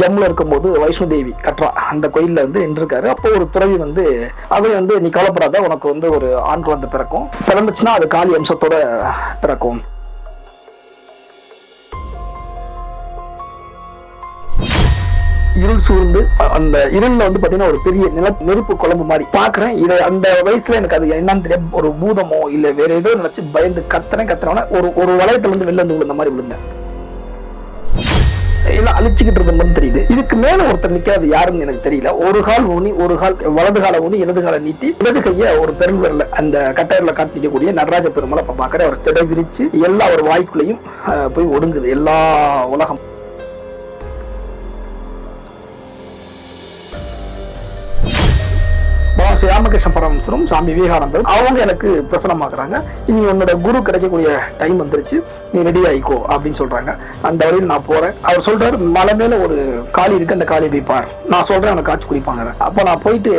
ஜம்முல இருக்கும்போது வைஷ்ணு தேவி கட்ரா அந்த கோயில்ல வந்து நின்றுருக்காரு. அப்போ ஒரு துறவி வந்து அவர் வந்து நீ கவலைப்படாத உனக்கு வந்து ஒரு ஆண் குழந்தை பிறக்கும். பிறந்துச்சுன்னா அது காளி அம்சத்தோட பிறக்கும். இருள் சூழ்ந்து அந்த இருள்ல வந்து பாத்தீங்கன்னா ஒரு பெரிய நில நெருப்பு குழம்பு மாதிரி. பாக்குறேன். இதை அந்த வயசுல எனக்கு அது என்னன்னு தெரியும் ஒரு பூதமோ இல்ல வேற ஏதோ நினைச்சு பயந்து கத்துறேன் கத்துறவன ஒரு ஒரு வளையத்துல இருந்து வெளில வந்து விழுந்த மாதிரி விழுந்தேன். அழிச்சுக்கிட்டு இருந்த மாதிரி தெரியுது. இதுக்கு மேல ஒருத்தர் நிக்காது யாருன்னு எனக்கு தெரியல. ஒரு கால் ஊனி ஒரு கால் வலது கால ஊனி இடது கால நீட்டி இடது கைய ஒரு பெருங்கல்ல அந்த கட்டையில காத்திக்கக்கூடிய நடராஜ பெருமலை இப்ப பாக்குறேன் ஒரு சிடை விரிச்சு எல்லா ஒரு வாய்க்குள்ளேயும் போய் ஒடுங்குது. எல்லா உலகம். ஸ்ரீ ராமகிருஷ்ண பரமசரும் சாமி விவேகானந்தரும் அவங்க எனக்கு பிரசனமாக்குறாங்க இனி உன்னோட குரு கிடைக்கக்கூடிய டைம் வந்துருச்சு. நீ ரெடி ஆயிக்கோ அப்படின்னு சொல்றாங்க. அந்த வழியில் நான் போறேன். அவர் சொல்றாரு மலை மேல ஒரு காளி இருக்கு. அந்த காளி போய் நான் சொல்றேன் அவனை காய்ச்சி குடிப்பாங்க அப்போ நான் போயிட்டு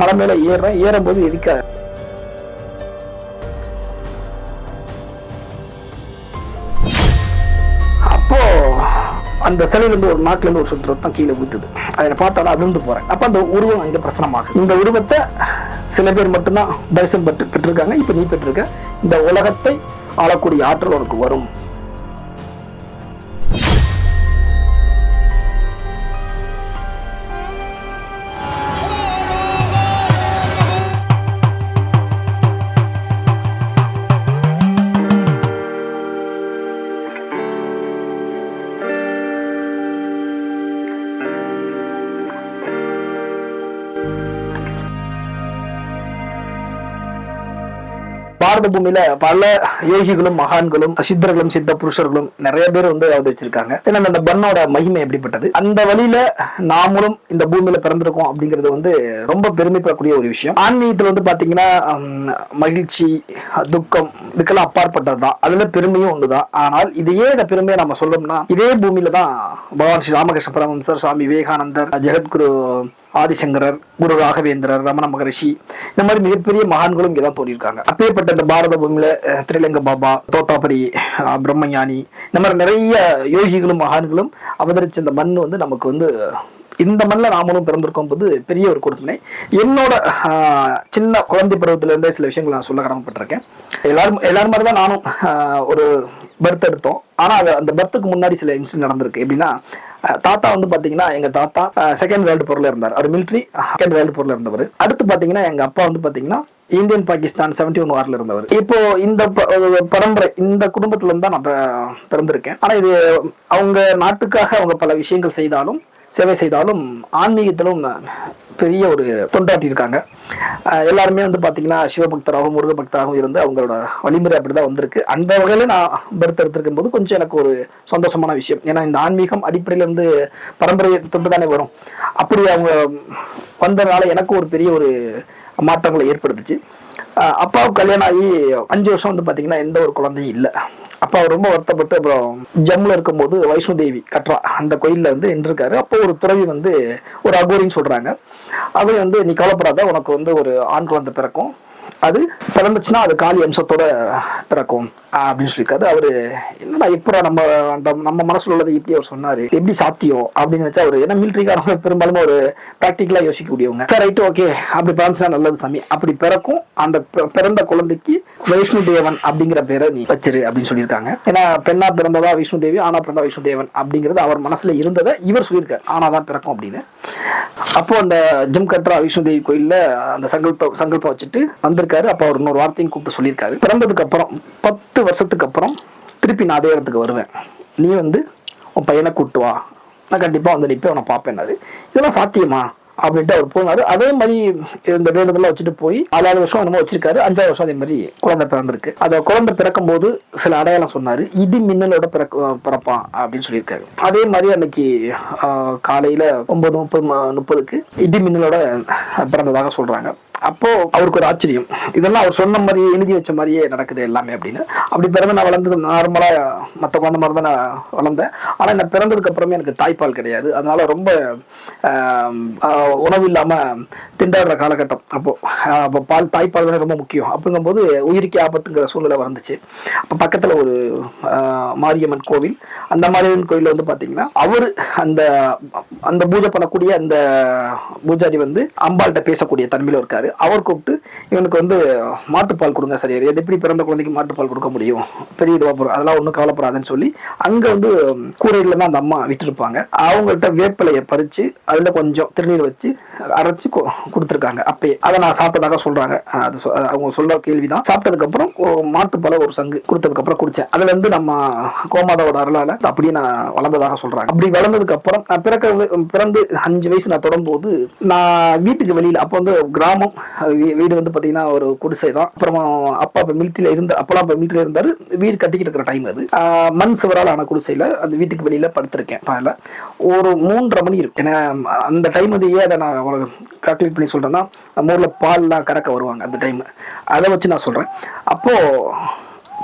மலை மேல ஏறுறேன். ஏறும்போது எதுக்க அந்த சிலையிலேருந்து ஒரு நாட்டுல இருந்து ஒரு சுற்று ரத்தம் கீழே ஊத்துது அதை பார்த்தாலும் அழுந்து போறேன். அப்ப அந்த உருவம் அங்கே பிரசனமாகும் இந்த உருவத்தை சில பேர் மட்டும்தான் தரிசனம் பெற்று பெற்றிருக்காங்க. இப்ப நீ பெற்றிருக்க இந்த உலகத்தை ஆளக்கூடிய ஆற்றல் உனக்கு வரும். பாரத பூமியில பல யோகிகளும் மகான்களும் சித்தர்களும் சித்த புருஷர்களும் நிறைய பேர் வந்து அவதரிச்சிருக்காங்க ஏன்னா அந்த பண்ணோட மகிமை எப்படிப்பட்டது? அந்த வழியில நாமளும் இந்த பூமியில பிறந்திருக்கோம் அப்படிங்கிறது வந்து ரொம்ப பெருமைப்படக்கூடிய ஒரு விஷயம். ஆன்மீகத்துல வந்து பாத்தீங்கன்னா மகிழ்ச்சி துக்கம் இதுக்கெல்லாம் அப்பாற்பட்டதுதான். அதுல பெருமையும் ஒண்ணுதான். ஆனால் இதையே இந்த பெருமையை நம்ம சொல்லணும்னா இதே பூமியில தான் பகவான் ஸ்ரீ ராமகிருஷ்ண பரமஹம்சர் சுவாமி விவேகானந்தர் ஜெகத்குரு ஆதிசங்கரர் குரு ராகவேந்திரர் ரமண மகரிஷி இந்த மாதிரி மிகப்பெரிய மகான்களும் இங்கே தான் தோன்றியிருக்காங்க. அப்பேற்பட்ட இந்த பாரத பூமியில திரிலங்க பாபா தோத்தாபுரி பிரம்மஞானி இந்த மாதிரி நிறைய யோகிகளும் மகான்களும் அவதரிச்ச இந்த மண் வந்து நமக்கு வந்து இந்த மண்ணில் நாமளும் பிறந்திருக்கும் போது பெரிய ஒரு கொடுப்பினை. என்னோட ஆஹ், சின்ன குழந்தை பருவத்துல இருந்தே சில விஷயங்கள் நான் சொல்ல கடமைப்பட்டிருக்கேன். எல்லாரும் எல்லாரும் மாதிரி தான் நானும் ஆஹ், ஒரு பர்த் எடுத்தோம். ஆனா அது அந்த பர்த்துக்கு முன்னாடி சில இன்சிடென்ட் நடந்திருக்கு. எப்படின்னா தாத்தா வந்து பாத்தீங்கன்னா எங்க தாத்தா செகண்ட் வேர்ல்டு போர்ல இருந்தார். அவர் மிலிட்ரி செகண்ட் வேர்ல்டு போர்ல இருந்தவர். அடுத்து பாத்தீங்கன்னா எங்க அப்பா வந்து பாத்தீங்கன்னா இந்தியன் பாகிஸ்தான் செவன்டி ஒன் வார்ல இருந்தவர். இப்போ இந்த ப- பரம்பரை இந்த குடும்பத்துல இருந்து தான் நான் பிறந்திருக்கேன். ஆனா இது அவங்க நாட்டுக்காக அவங்க பல விஷயங்கள் செய்தாலும் சேவை செய்தாலும் ஆன்மீகத்திலும் பெரிய ஒரு தொண்டாட்டி இருக்காங்க எல்லாருமே வந்து பார்த்தீங்கன்னா சிவபக்தராகவும் முருக பக்தராகவும் இருந்து அவங்களோட வழிமுறை அப்படி தான் வந்திருக்கு. அந்த வகையில் நான் பர்த் எடுத்திருக்கும் போது கொஞ்சம் எனக்கு ஒரு சந்தோஷமான விஷயம். ஏன்னா இந்த ஆன்மீகம் அடிப்படையிலேருந்து பரம்பரை தொண்டு தானே வரும். அப்படி அவங்க வந்ததுனால எனக்கு ஒரு பெரிய ஒரு மாற்றங்களை ஏற்படுத்துச்சு. அப்பாவுக்கு கல்யாணம் ஆகி அஞ்சு வருஷம் வந்து பார்த்தீங்கன்னா எந்த ஒரு குழந்தையும் இல்லை. அப்போ அவர் ரொம்ப வருத்தப்பட்டு அப்புறம் ஜம்முல இருக்கும்போது வைஷ்ணு தேவி கட்ரா அந்த கோயில்ல வந்து நின்றுருக்காரு. அப்போ ஒரு துறவி வந்து ஒரு அகோரின்னு சொல்றாங்க. அவர் வந்து நீ கவலைப்படாத உனக்கு வந்து ஒரு ஆண் குழந்தை பிறக்கும். அது பிறந்துச்சுன்னா அது காளி அம்சத்தோட பிறக்கும். அப்படின்னு சொல்லியிருக்காரு. அவரு என்னடா எப்படா நம்ம அந்த- நம்ம மனசுல உள்ளதை எப்படி அவர் சொன்னாரு. எப்படி சாத்தியம் அப்படின்னு நினைச்சா அவர் ஏன்னா மிலிட்ரிக்காரங்க பெரும்பாலும் ஒரு ப்ராக்டிக்கலா யோசிக்கக்கூடியவங்க. ரைட் ஓகே அப்படி பிறந்துச்சா நல்லது சாமி. அப்படி பிறக்கும் அந்த பிறந்த குழந்தைக்கு வைஷ்ணு தேவன் அப்படிங்கிற பேரை நீ வச்சிரு அப்படின்னு சொல்லியிருக்காங்க. ஏன்னா பெண்ணா பிறந்ததா விஷ்ணு தேவி ஆனா பிறந்தா விஷ்ணு தேவன் அப்படிங்கிறது அவர் மனசுல இருந்ததை இவர் சொல்லியிருக்காரு. ஆனாதான் பிறக்கும் அப்படின்னு. அப்போ அந்த ஜிம் கட்ரா விஷ்ணு தேவி கோயில்ல அந்த சங்கல்ப சங்கல்பம் வச்சுட்டு வந்திருக்காரு. அப்போ அவர் இன்னொரு வார்த்தையும் கூப்பிட்டு சொல்லியிருக்காரு. பிறந்ததுக்கு அப்புறம் பத்து வருஷத்துக்கு அப்புறம் திருப்பி நான் அதே இடத்துக்கு வருவேன். நீ வந்து உன் பையனை கூட்டு வா. நான் கண்டிப்பா வந்து நிப்பேன் பார்ப்பேன் பார்ப்பேன்னாரு இதெல்லாம் சாத்தியமா? அப்படின்ட்டு அவர் போனாரு. அதே மாதிரி இந்த வேண்டுதலாம் வச்சுட்டு போய் ஆறாவது வருஷம் என்னமோ வச்சிருக்காரு. அஞ்சாவது வருஷம் அதே மாதிரி குழந்தை பிறந்திருக்கு. அந்த குழந்தை பிறக்கும் போது சில அடையாளம் சொன்னாரு. இடி மின்னலோட பிறக்க பிறப்பான் அப்படின்னு சொல்லியிருக்காரு. அதே மாதிரி அன்னைக்கு காலையில் காலையில ஒன்பது முப்பது முப்பதுக்கு இடி மின்னலோட பிறந்ததாக சொல்றாங்க. அப்போ அவருக்கு ஒரு ஆச்சரியம். இதெல்லாம் அவர் சொன்ன மாதிரியே எழுதி வச்ச மாதிரியே நடக்குது எல்லாமே அப்படின்னு. அப்படி பிறந்து நான் வளர்ந்தது நார்மலா மற்ற குழந்தை மாதிரி தான் நான் வளர்ந்தேன். ஆனா நான் பிறந்ததுக்கு அப்புறமே எனக்கு தாய்ப்பால் கிடையாது. அதனால ரொம்ப உணவு இல்லாம திண்டாடுற காலகட்டம் அப்போ. அப்போ பால் தாய்ப்பால் தான் ரொம்ப முக்கியம். அப்படிங்கும்போது உயிருக்கு ஆபத்துங்கிற சூழ்நிலை வந்துச்சு அப்போ பக்கத்துல ஒரு மாரியம்மன் கோவில். அந்த மாரியம்மன் கோவில் வந்து பாத்தீங்கன்னா அவர் அந்த அந்த பூஜை பண்ணக்கூடிய அந்த பூஜாரி வந்து அம்பாள்கிட்ட பேசக்கூடிய தன்மையில இருக்காரு. அவர் கூப்பிட்டு இவனுக்கு வந்து மாட்டுப்பால் கொடுங்க சரியா எது எப்படி பிறந்த குழந்தைக்கு மாட்டுப்பால் கொடுக்க முடியும்? பெரிய இதுவாக போகிறோம் அதெல்லாம் ஒன்றும் கவலைப்படாதுன்னு சொல்லி அங்கே வந்து கூரையில் தான் அந்த அம்மா விட்டுருப்பாங்க. அவங்கள்ட்ட வேப்பிலையை பறித்து அதில் கொஞ்சம் திருநீர் வச்சு அரைச்சி கொ- அப்பயே. அதை நான் சாப்பிட்டதாக சொல்கிறாங்க அது சொ- அவங்க சொல்ல கேள்வி தான் சாப்பிட்டதுக்கப்புறம் மாட்டுப்பால மாட்டுப்பாலை ஒரு சங்கு கொடுத்ததுக்கப்புறம் குடித்தேன் அதில் வந்து நம்ம கோமாதாவோட அருளால் அப்படியே நான் வளர்ந்ததாக சொல்கிறாங்க அப்படி வளர்ந்ததுக்கு அப்புறம் நான் பிறக்க பிறந்து அஞ்சு வயசு நான் தொடரும்போது நான் வீட்டுக்கு வெளியில் அப்போ வந்து கிராமம் வீடு வந்து பார்த்தீங்கன்னா ஒரு குடிசை தான் அப்புறம் அப்பா இப்போ மிலிட்டரியில இருந்த அப்பெல்லாம் இப்போ மிலிட்டரியில இருந்தார். வீடு கட்டிக்கிட்டு இருக்கிற டைம் அது. மண் சுவரால் ஆன குடிசையில் அந்த வீட்டுக்கு வெளியில் படுத்திருக்கேன் பாயில ஒரு மூன்றரை மணி இருக்கும். ஏன்னா அந்த டைம் வந்து ஏன் அதை நான் உங்களுக்கு கால்குலேட் பண்ணி சொல்கிறேன்னா நம்ம ஊரில் பால்லாம் கறக்க வருவாங்க அந்த டைம் அதை வச்சு நான் சொல்கிறேன் அப்போ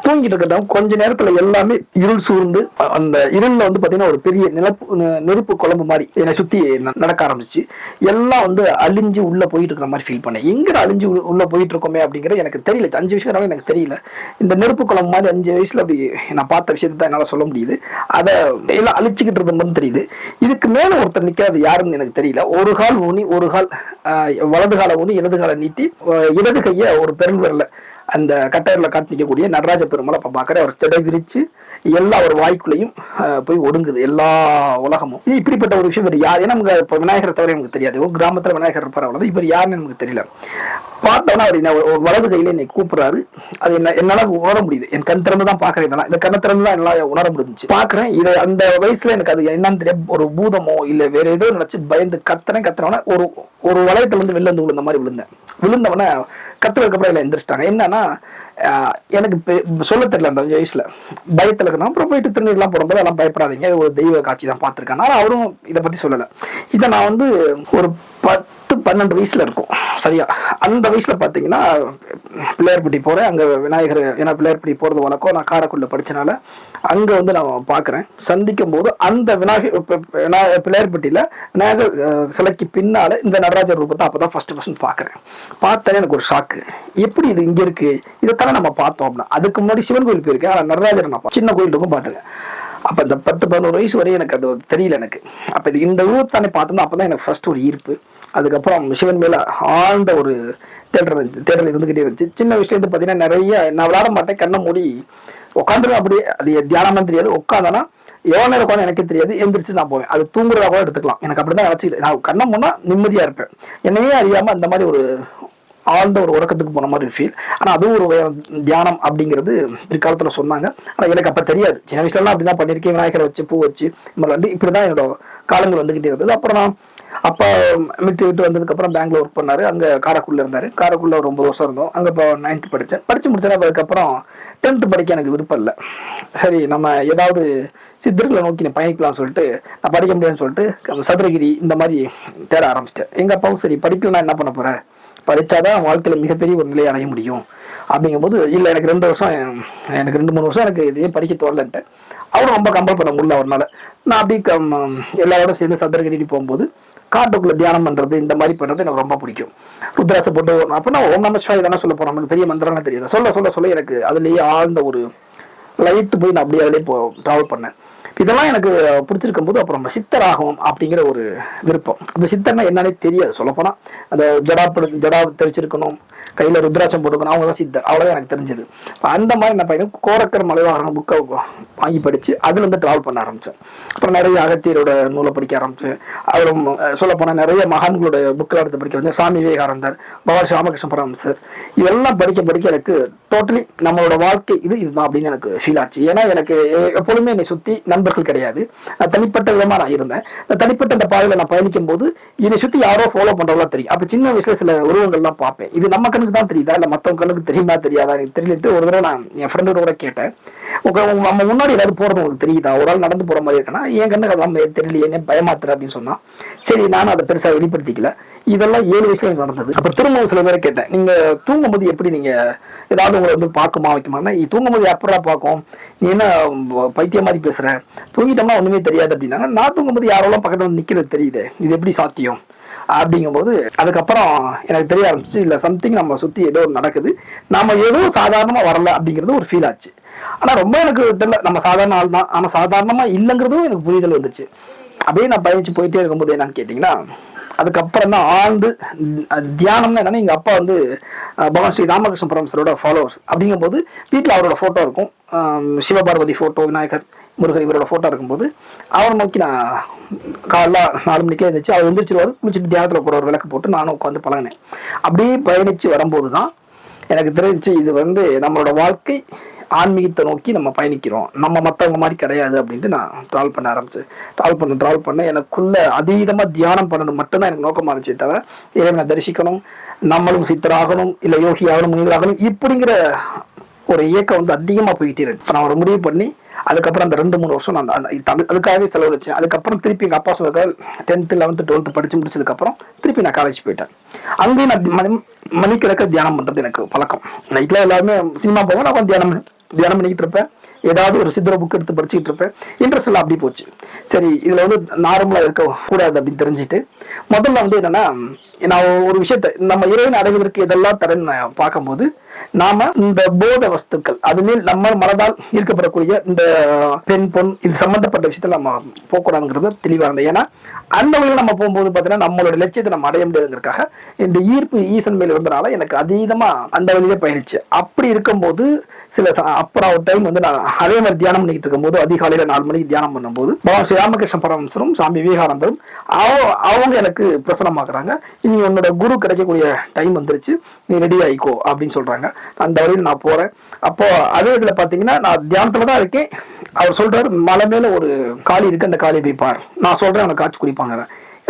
தூங்கிட்டு இருக்கட்டும் கொஞ்ச நேரத்துல எல்லாமே இருள் சூழ்ந்து அந்த இருள்ல வந்து பாத்தீங்கன்னா ஒரு பெரிய நிலப்பு நெருப்பு குழம்பு மாதிரி என்னை சுத்தி ந- நடக்க ஆரம்பிச்சு எல்லாம் வந்து அழிஞ்சு உள்ள போயிட்டு இருக்கிற மாதிரி ஃபீல் பண்ணேன். எங்க அழிஞ்சு உள்ள- போயிட்டு இருக்கோமே அப்படிங்கிறது எனக்கு தெரியல. அஞ்சு விஷயம் எனக்கு தெரியல. இந்த நெருப்பு குழம்பு மாதிரி அஞ்சு வயசுல அப்படி நான் பார்த்த விஷயத்தை தான் என்னால சொல்ல முடியுது. அதை எல்லாம் அழிச்சுக்கிட்டு இருந்த மாதிரி தெரியுது. இதுக்கு மேல ஒருத்தர் நிக்கிறது யாருன்னு எனக்கு தெரியல. ஒரு கால் ஊனி ஒரு கால் வலது கால ஊனி இடது காலை நீட்டி இடது கையை ஒரு பெருள் வரல அந்த கட்டையரில் காட்டி நிற்கக்கூடிய நடராஜ பெருமாளை அப்போ பார்க்குற அவர் செடை விரிச்சு எல்லா ஒரு வாய்க்குள்ளேயும் போய் ஒடுங்குது எல்லா உலகமும். இது இப்படிப்பட்ட ஒரு விஷயம் இவர் யார்? ஏன்னா நமக்கு இப்போ விநாயகரை தவிர நமக்கு தெரியாது. ஒரு கிராமத்தில் விநாயகர் இருப்பார் அவ்வளோ இவர் யாருன்னு நமக்கு தெரியல. பார்த்தோன்னா அவர் என்ன ஒரு வலது கையில் என்னை கூப்பிடுறாரு. அது என்ன என்னால் உணர முடியுது. என் கண் திறந்து தான் பார்க்குறேன் இதெல்லாம். இந்த கண்ணை திறந்து தான் என்னால் உணர முடிஞ்சுச்சு. பார்க்குறேன் இதை அந்த வயசுல எனக்கு அது என்னன்னு தெரியாது. ஒரு பூதமோ இல்லை வேற ஏதோ நினச்சி பயந்து கத்துறேன் கத்துறவன ஒரு ஒரு வளையத்துல வந்து வெளில வந்து விழுந்த மாதிரி விழுந்தேன். விழுந்தவன கத்துறதுக்கப்புறம் இல்லை எல்லாம் எந்திரிச்சிட்டாங்க. என்னன்னா எனக்கு சொல்ல தெரியல அந்த வயசுல. பயத்துல இருக்கணும் அப்புறம் போயிட்டு திருநீர்லாம் போடும்போது எல்லாம் பயப்படாதீங்க. ஒரு தெய்வ காட்சி தான் பார்த்துருக்கேன். அவரும் இதை பத்தி சொல்லல. இதை நான் வந்து ஒரு பத்து பன்னெண்டு வயசுல இருக்கும். சரியா? அந்த வயசுல பாத்தீங்கன்னா பிள்ளையார்பட்டி போறேன். அங்க விநாயகர் ஏன்னா பிள்ளையார்பட்டி போறது வழக்கம். நான் காரைக்குடில படிச்சனால அங்க வந்து நான் பாக்குறேன். சந்திக்கும் போது அந்த விநாயகர் இப்ப- பிள்ளையார்பட்டியில விநாயகர் சிலைக்கு பின்னால இந்த நடராஜர் ரூபத்தை அப்பதான் ஃபர்ஸ்ட் பர்சன் பாக்குறேன். பார்த்தாலே எனக்கு ஒரு ஷாக்கு எப்படி இது இங்க இருக்கு? இதைத்தானே நம்ம பார்த்தோம் அப்படின்னா அதுக்கு முன்னாடி சிவன் கோயில் போயிருக்கேன். ஆனா நடராஜர் நான் சின்ன கோயில் இருக்கும் பார்த்துருக்கேன் அப்ப இந்த பத்து பதினோரு வயசு வரையும் எனக்கு அது தெரியல எனக்கு. அப்ப இது இந்த ஊத்தானே பார்த்தோம்னா அப்பதான் எனக்கு ஃபர்ஸ்ட் ஒரு ஈர்ப்பு. அதுக்கப்புறம் சிவன் மேல ஆழ்ந்த ஒரு தேடல் இருந்துச்சு தேடல் இருந்துகிட்டே இருந்துச்சு. சின்ன வயசுலேருந்து பார்த்தீங்கன்னா நிறைய நான் விளாட மாட்டேன் கண்ணை மூடி உட்காந்துருவேன் அப்படியே அது தியானமாக தெரியாது. உட்காந்தனா எவ்வளோ நேரம் உட்காந்து எனக்கே தெரியாது. எந்திரிச்சு நான் போவேன். அது தூங்குறதா கூட எடுத்துக்கலாம். எனக்கு அப்படி தான் நினச்சிக்கல நான் கண்ணை முன்னா நிம்மதியாக இருப்பேன். என்னையே அறியாமல் அந்த மாதிரி ஒரு ஆழ்ந்த ஒரு உறக்கத்துக்கு போன மாதிரி ஃபீல் ஆனால் அதுவும் ஒரு தியானம் அப்படிங்கிறது பிற்காலத்தில் சொன்னாங்க. ஆனால் எனக்கு அப்போ தெரியாது. சின்ன வயசுலலாம் அப்படி தான் பண்ணியிருக்கேன். விநாயகரை வச்சு பூ வச்சு முதலாண்டி இப்படி தான் என்னோட காலங்கள் வந்துக்கிட்டே இருந்தது. அப்புறம் நான் அப்பா மிலிட்ரி விட்டு வந்ததுக்கு அப்புறம் பேங்க்ல ஒர்க் பண்ணாரு. அங்க காரைக்குடியில் இருந்தாரு. காரைக்குடில ஒரு ஒன்பது வருஷம் இருந்தோம். அங்க இப்போ நைன்த் படித்தேன் படிச்சு முடிச்சேன் அதுக்கப்புறம் டென்த் படிக்க எனக்கு விருப்பம் இல்லை. சரி நம்ம ஏதாவது சித்தர்களை நோக்கி நான் பயணிக்கலாம்னு சொல்லிட்டு நான் படிக்க முடியாதுன்னு சொல்லிட்டு சதுரகிரி இந்த மாதிரி தேட ஆரம்பிச்சிட்டேன். எங்க அப்பாவும் சரி படிக்கலன்னா என்ன பண்ண போற? படித்தாதான் வாழ்க்கையில மிகப்பெரிய ஒரு நிலையை அடைய முடியும். அப்படிங்கும்போது இல்லை எனக்கு ரெண்டு வருஷம் எனக்கு ரெண்டு மூணு வருஷம் எனக்கு இதையும் படிக்க தோறலன்ட்டு அவரும் ரொம்ப கம்பல் பண்ண முடியல அவர்னால. நான் அப்படி எல்லாரோட சேர்ந்து சதுரகிரி போகும்போது காட்டுக்குள்ள தியானம் பண்றது இந்த மாதிரி பண்றது எனக்கு ரொம்ப பிடிக்கும். ருத்ராட்சை போட்டு அப்படின்னா ஓம் நமச்சிவாய் தானே சொல்ல போறோம். பெரிய மந்திரம்லாம் தெரியாது. சொல்ல சொல்ல சொல்ல எனக்கு அதுலயே ஆழ்ந்த ஒரு லைட்டு போய் நான் அப்படியே அதிலே போ ட்ராவல் பண்ணேன். இதெல்லாம் எனக்கு பிடிச்சிருக்கும் போது அப்புறம் சித்தராகவும் அப்படிங்கிற ஒரு விருப்பம். இப்போ சித்தர்னா என்னன்னே தெரியாது சொல்லப்போனால் அந்த ஜடா படு ஜடா தெரிச்சிருக்கணும் கையில் ருத்ராட்சம் போட்டுக்கணும் அவங்க தான் சித்தர். அவ்வளோதான் எனக்கு தெரிஞ்சது. அந்த மாதிரி என்ன பையன் கோரக்கர் மலைவாகன புக்கை வாங்கி படித்து அதுலேருந்து ட்ராவல் பண்ண ஆரம்பித்தேன் அப்புறம் நிறைய அகத்தியரோட நூலை படிக்க ஆரம்பித்தேன் அப்புறம் சொல்லப்போனால் நிறைய மகான்களோட புக்கில் எடுத்து படிக்க வச்சேன் சாமி விவேகானந்தர் பகவான் ராமகிருஷ்ண பரமசர் இதெல்லாம் படிக்க படிக்க எனக்கு டோட்டலி நம்மளோட வாழ்க்கை இது இதுதான் அப்படின்னு எனக்கு ஃபீல் ஆச்சு. ஏன்னா எனக்கு எப்பொழுதுமே என்னை சுற்றி நண்பர் நண்பர்கள் கிடையாது. நான் தனிப்பட்ட விதமா நான் இருந்தேன். தனிப்பட்ட அந்த பாதையில் நான் பயணிக்கும் போது என்னை சுத்தி யாரோ ஃபாலோ பண்ணுறவங்களா தெரியும். அப்ப சின்ன வயசுல சில உருவங்கள்லாம் பார்ப்பேன். இது நம்ம கண்ணுக்கு தான் தெரியுதா? இல்ல மத்தவங்க கண்ணுக்கு தெரியுமா தெரியாதா? எனக்கு தெரியலட்டு ஒரு தடவை நான் என் ஃப்ரெண்டோட கூட கேட்டேன். உங்க நம்ம முன்னாடி ஏதாவது போறது உங்களுக்கு தெரியுதா? ஒரு ஆள் நடந்து போற மாதிரி இருக்குன்னா என் கண்ணுக்கு அதெல்லாம் தெரியலையே என்ன பயமாத்துற அப்படின்னு சொன்னா சரி நானும் அதை பெருசா வெளிப்படுத்திக்கல. இதெல்லாம் ஏழு வயசுல எனக்கு நடந்தது. அப்ப திரும்ப சில பேரை கேட்டேன் நீங்க தூங்கும்போது எப்படி நீங்க ஏதாவது உங்களை வந்து பார்க்குமா? வைக்குமானா நீ தூங்கும்போது எப்படா பார்க்கும்? நீ என்ன பைத்திய பைத்தியம் மாதிரி பேசுற? தூங்கிட்டோம்னா ஒண்ணுமே தெரியாது அப்படின்னாங்க. நான் தூங்கும்போது யாரோலாம் பக்கத்துல வந்து நிக்கிறது தெரியுது இது எப்படி சாத்தியம்? அப்படிங்கும்போது அதுக்கப்புறம் எனக்கு தெரிய ஆரம்பிச்சு இல்லை சம்திங் நம்ம சுற்றி ஏதோ நடக்குது. நாம ஏதோ சாதாரணமாக வரல அப்படிங்கிறது ஒரு ஃபீல் ஆச்சு. ஆனால் ரொம்ப எனக்கு தெரியல. நம்ம சாதாரண ஆள் தான். ஆனால் சாதாரணமாக இல்லைங்கிறதும் எனக்கு புரிதல் வந்துச்சு. அப்படியே நான் பயணிச்சு போயிட்டே இருக்கும்போது என்னன்னு கேட்டிங்கன்னா அதுக்கப்புறம் தான் ஆழ்ந்து தியானம்னா என்னன்னா எங்கள் அப்பா வந்து பகவான் ஸ்ரீ ராமகிருஷ்ண பரமசரோட ஃபாலோவர்ஸ் அப்படிங்கும்போது வீட்டில் அவரோட ஃபோட்டோ இருக்கும். சிவபார்வதி ஃபோட்டோ விநாயகர் முருகர் இவரோட ஃபோட்டோ இருக்கும்போது அவரை நோக்கி நான் காலைல நாலு மணிக்கே இருந்துச்சு அவர் எழுந்திரிச்சிருவார் குளிச்சுட்டு தியானத்தில் கூட ஒரு விளக்கு போட்டு நானும் உட்காந்து பழகினேன். அப்படியே பயணித்து வரும்போது தான் எனக்கு தெரிஞ்சு இது வந்து நம்மளோட வாழ்க்கை ஆன்மீகத்தை நோக்கி நம்ம பயணிக்கிறோம். நம்ம மற்றவங்க மாதிரி கிடையாது அப்படின்ட்டு நான் ட்ராவல் பண்ண ஆரம்பிச்சேன். ட்ராவல் பண்ண ட்ராவல் பண்ண எனக்குள்ள அதீதமாக தியானம் பண்ணணும் மட்டும்தான் எனக்கு நோக்கமாக இருந்துச்சே தவிர இறைவனை தரிசிக்கணும் நம்மளும் சித்தராகணும் இல்லை யோகி ஆகணும் முனிவராகணும் இப்படிங்கிற ஒரு இயக்கம் வந்து அதிகமாக போயிட்டே இருக்கு. இப்போ நான் ஒரு முடிவு பண்ணி அதுக்கப்புறம் அந்த ரெண்டு மூணு வருஷம் நான் அந்த- அதுக்காகவே செலவழிச்சேன் அதுக்கப்புறம் திருப்பி எங்கள் அப்பா சொல்லுங்க டென்த்து லெவன்த்து டுவெல்த்து படித்து முடிச்சதுக்கப்புறம் திருப்பி நான் காலேஜ் போயிட்டேன். அங்கேயும் நான் மணி மணிக்கணக்க தியானம் பண்ணுறது எனக்கு பழக்கம். நைட்டில் எல்லாருமே சினிமா போவோம் நான் தியானம் தியானம் பண்ணிக்கிட்டு இருப்பேன் ஏதாவது ஒரு சித்திர புக் எடுத்து படிச்சுக்கிட்டு இருப்பேன் இன்ட்ரெஸ்ட் எல்லாம் அப்படி போச்சு. சரி இதில் வந்து நார்மலாக இருக்க கூடாது அப்படின்னு தெரிஞ்சுட்டு முதல்ல வந்து என்னன்னா நான் ஒரு விஷயத்தை நம்ம இறைவன் அடைவதற்கு இதெல்லாம் தரேன்னு நான் பார்க்கும்போது நாம இந்த போத வஸ்துக்கள் அதுமேல் நம்ம மனதால் ஈர்க்கப்படக்கூடிய இந்த பெண் பொன் இது சம்பந்தப்பட்ட விஷயத்தில் நம்ம போகக்கூடாதுங்கிறது தெளிவாக இருந்தது. ஏன்னா அந்த வகையில் நம்ம போகும்போது பார்த்தீங்கன்னா நம்மளோட லட்சியத்தை நம்ம அடைய முடியாதுங்கிறதுக்காக இந்த ஈர்ப்பு ஈசன் மேல் இருந்தனால எனக்கு அதீதமாக அந்த வழியிலே பயணிச்சு. அப்படி இருக்கும்போது சில அப்புறம் ஒரு டைம் வந்து நான் அதே மாதிரி தியானம் பண்ணிக்கிட்டு இருக்கும்போது அதிகாலையில் நாலு மணிக்கு தியானம் பண்ணும்போது பகவான் ஸ்ரீ ராமகிருஷ்ண பரமசரும் சாமி விவேகானந்தரும் அவ- அவங்க எனக்கு பிரசனமாக்குறாங்க இனி உன்னோட குரு கிடைக்கக்கூடிய டைம் வந்துருச்சு நீ ரெடி ஆயிக்கோ அப்படின்னு சொல்றாங்க. அந்த வழியில் நான் போறேன். அப்போ அதே இதில் பார்த்தீங்கன்னா நான் தியானத்தில் தான் இருக்கேன். அவர் சொல்றாரு மலை மேல ஒரு காளி இருக்கு அந்த காளியை போய் பார். நான் சொல்றேன் அவனை காட்சி குடிப்பாங்க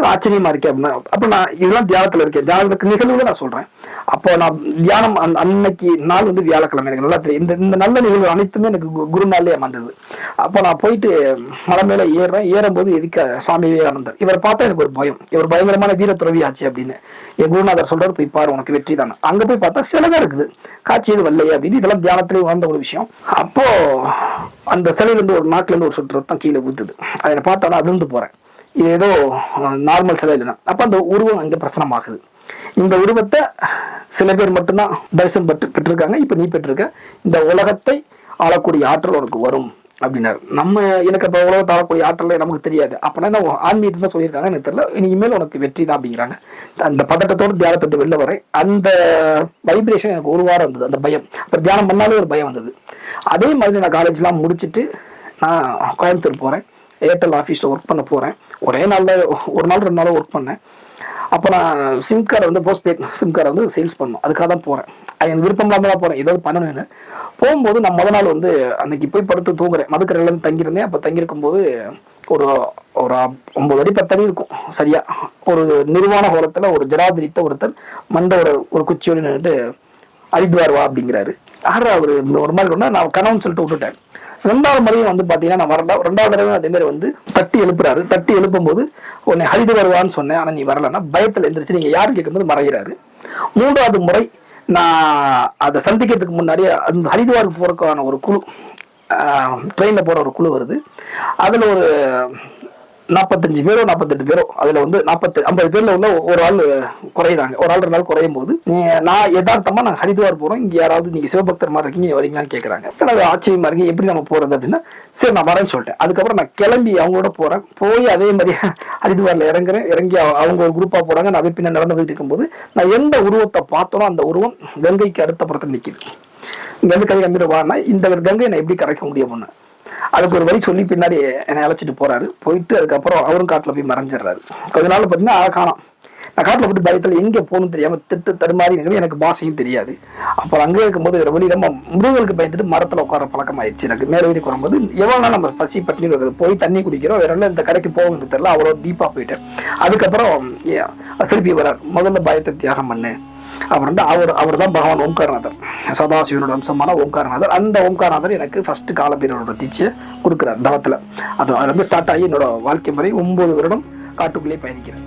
ஆச்சரியமா இருக்கே அப்படின்னா அப்ப நான் இதெல்லாம் தியானத்துல இருக்கேன். தியானத்துக்கு நிகழ்வுல நான் சொல்றேன். அப்போ நான் தியானம் அந் அன்னைக்கு நாள் வந்து வியாழக்கிழமை எனக்கு நல்லா தெரியும். இந்த இந்த நல்ல நிகழ்வு அனைத்துமே எனக்கு கு- குரு நாள்லயே அமர்ந்தது அப்போ நான் போயிட்டு மலை மேல ஏறுறேன். ஏறும்போது எதுக்க சாமி விவேகானந்தர்? இவரை பார்த்தா எனக்கு ஒரு பயம். இவர் பயங்கரமான வீர துறவி ஆச்சு அப்படின்னு. என் குருநாதர் சொல்றாரு போய் பாரு உனக்கு வெற்றி தானே. அங்க போய் பார்த்தா சிலதான் இருக்குது. காட்சி எதுவும் வரலையே அப்படின்னு இதெல்லாம் தியானத்திலேயே வந்த ஒரு விஷயம். அப்போ அந்த சிலையிலேருந்து ஒரு நாக்குல இருந்து ஒரு சொட்டு ரத்தம் கீழே ஊத்துது. அதை பார்த்தா அதிர்ந்து போறேன். இது ஏதோ நார்மல் சிலை இல்லைன்னா. அப்போ அந்த உருவம் அங்கே பிரசனமாகுது. இந்த உருவத்தை சில பேர் மட்டும்தான் தரிசனம் பெற்று பெற்றிருக்காங்க. இப்போ நீ பெற்றிருக்க இந்த உலகத்தை ஆளக்கூடிய ஆற்றல் உனக்கு வரும் அப்படின்னாரு. நம்ம எனக்கு இப்போ உலகத்தை ஆளக்கூடிய ஆற்றல் நமக்கு தெரியாது. அப்படின்னா என்ன ஆன்மீகத்தை தான் சொல்லியிருக்காங்க எனக்கு தெரியல. இனிமேல் உனக்கு வெற்றி தான் அப்படிங்கிறாங்க. அந்த பதட்டத்தோடு தியானத்தோடு வெளில வரேன் அந்த வைப்ரேஷன் எனக்கு ஒரு வாரம் இருந்தது அந்த பயம். அப்புறம் தியானம் பண்ணாலே ஒரு பயம் வந்தது. அதே மாதிரி நான் காலேஜ்லாம் முடிச்சுட்டு நான் கோயம்புத்தூர் போகிறேன் ஏர்டெல் ஆஃபீஸில் ஒர்க் பண்ண போகிறேன் ஒரே நாளில் ஒரு நாள் ரெண்டு நாளும் ஒர்க் பண்ணேன். அப்போ நான் சிம் கார்டை வந்து போஸ்ட் பேட் சிம் கார்டை வந்து சேல்ஸ் பண்ணணும். அதுக்காக தான் போகிறேன் அது எனக்கு விருப்பம் இல்லாமல் தான் போகிறேன் ஏதாவது பண்ணணும்னு போகும்போது நான் முத நாள் வந்து அன்னைக்கு போய் படுத்து தூங்குறேன். மதுக்கரையிலேருந்து தங்கியிருந்தேன். அப்போ தங்கியிருக்கும்போது ஒரு ஒரு ஒன்பது அடி பத்து அடி இருக்கும். சரியா? ஒரு நிர்வாண கோலத்தில் ஒரு ஜராதிரித்த ஒருத்தர் மண்ட ஒரு குச்சியோடு நின்றுட்டு அரித்வார் வா அப்படிங்கிறாரு. யாரா அவர்? ஒரு மாதிரி ஒண்ணா நான் கனவுன்னு சொல்லிட்டு விட்டுட்டேன். ரெண்டாவது முறையும் வந்து பார்த்தீங்கன்னா நான் வரல. ரெண்டாவது தடவை அதே மாதிரி வந்து தட்டி எழுப்புறாரு. தட்டி எழுப்பும்போது உன்னை ஹரிது வான்னு சொன்னேன். ஆனால் நீ வரலன்னா பயத்தில் எழுந்திரிச்சு நீங்கள் யார் கேட்கும்போது மறைகிறாரு. மூன்றாவது முறை நான் அதை சந்திக்கிறதுக்கு முன்னாடி அந்த ஹரிதுவார் போகிறதுக்கான ஒரு குழு ட்ரெயினில் போகிற ஒரு குழு வருது. அதில் ஒரு நாற்பத்தஞ்சு பேரோ நாற்பத்தெட்டு பேரோ. அதுல வந்து நாற்பத்தி ஐம்பது பேர்ல உள்ள ஒரு ஆள் குறையுறாங்க. ஒரு ஆள் ரெண்டு நாள் குறையும் போது நான் யதார்த்தமா நாங்கள் ஹரித்வார் போறோம். இங்க யாராவது நீங்க சிவபக்தர் மாதிரி இருக்கீங்க வரீங்களான்னு கேக்குறாங்க. எனக்கு ஆச்சரியமா இருக்கு? எப்படி நம்ம போறது அப்படின்னா சரி நான் வரேன்னு சொல்லிட்டேன். அதுக்கப்புறம் நான் கிளம்பி அவங்களோட போறேன். போய் அதே மாதிரி ஹரித்வார்ல இறங்குறேன். இறங்கி அவங்க ஒரு குரூப்பா போறாங்க. நான் பின்ன நடந்து இருக்கும்போது நான் எந்த உருவத்தை பார்த்தனோ அந்த உருவம் கங்கைக்கு அடுத்த புறத்தில் நிக்குது. இங்க இருந்து கை கம்பிட்டு இந்த கங்கை நான் எப்படி கரைக்க முடியும் ஒண்ணு அதுக்கு ஒரு வழி சொல்லி பின்னாடி என்னை அழைச்சிட்டு போறாரு. போயிட்டு அதுக்கப்புறம் அவரும் காட்டுல போய் மறைஞ்சிடுறாரு. கொஞ்ச நாள் பார்த்தீங்கன்னா காணும். நான் காட்டுல போட்டு பயத்துல எங்க போகணும்னு தெரியாம திட்டு தடுமாறி எனக்கு பாசையும் தெரியாது. அப்போ அங்கே இருக்கும்போது வேற வழி நம்ம மிருகங்களுக்கு பயந்துட்டு மரத்துல உட்கார பழக்கம் ஆயிடுச்சு. எனக்கு மேலே வீட்டுக்கு வரும்போது எவ்வளவு நாள் நம்ம பசி பட்டினி இருக்குது? போய் தண்ணி குடிக்கிறோம். வேற எல்லாம் இந்த கடைக்கு போகணும்னு தெரியல. அவ்வளோ டீப்பாக போயிட்டேன். அதுக்கப்புறம் திருப்பி வரார் முதல்ல பயத்தை தியாகம் பண்ணு. அவர் வந்து அவர் அவர் தான் பகவான் ஓம்காரநாதர். சதாசிவனோட அம்சமான ஓம்காரநாதர். அந்த ஓம்காரநாதர் எனக்கு ஃபர்ஸ்ட் காலபீரனோட தீட்சியை கொடுக்குறார் தவத்தில். அது அதுலேருந்து ஸ்டார்ட் ஆகி என்னோட வாழ்க்கை முறை ஒன்பது வருடம் காட்டுக்குள்ளேயே பயணிக்கிறேன்